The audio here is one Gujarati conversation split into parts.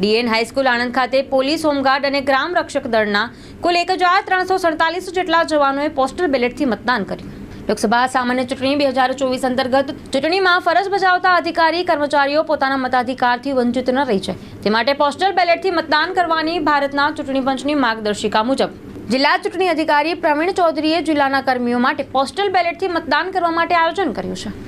ડીએન હાઈસ્કૂલ આણંદ ખાતે પોલીસ હોમગાર્ડ અને ગ્રામ રક્ષક દળના કુલ એક હજાર ત્રણસો સડતાલીસ જેટલા જવાનોએ પોસ્ટલ બેલેટથી મતદાન કર્યું. લોકસભા સામાન્ય ચૂંટણી બે હજાર ચોવીસ અંતર્ગત ચૂંટણીમાં ફરજ બજાવતા અધિકારી, કર્મચારીઓ પોતાના મતાધિકારથી વંચિત ન રહી છે. તે માટે પોસ્ટલ બેલેટથી મતદાન કરવાની ભારતના ચૂંટણી પંચની માર્ગદર્શિકા મુજબ જિલ્લા ચૂંટણી અધિકારી પ્રવીણ ચૌધરીએ જિલ્લાના કર્મીઓ માટે પોસ્ટલ બેલેટથી મતદાન કરવા માટે આયોજન કર્યું છે.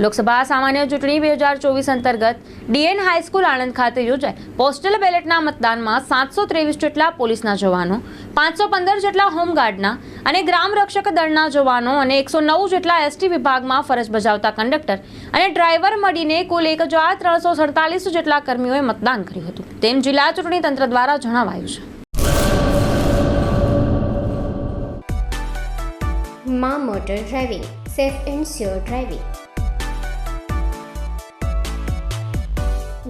લોકસભા સામાન્ય ચૂંટણી બે હજાર ચોવીસ અંતર્ગત ડીએન હાઈસ્કૂલ આણંદ ખાતે યોજાય. પોસ્ટલ બેલેટના મતદાનમાં સાતસો ત્રેવીસ જેટલા પોલીસના જવાનો, પાંચસો પંદર જેટલા હોમગાર્ડના અને ગ્રામ રક્ષક દળના જવાનો અને એકસો નવ જેટલા એસટી વિભાગમાં ફરજ બજાવતા કંડક્ટર અને ડ્રાઈવર મળીને કુલ એક હજાર ત્રણસો સડતાલીસ જેટલા કર્મીઓએ મતદાન કર્યું હતું. તેમ જિલ્લા ચૂંટણી તંત્ર દ્વારા જણાવાયું છે. મા motor driving, safe and sure driving.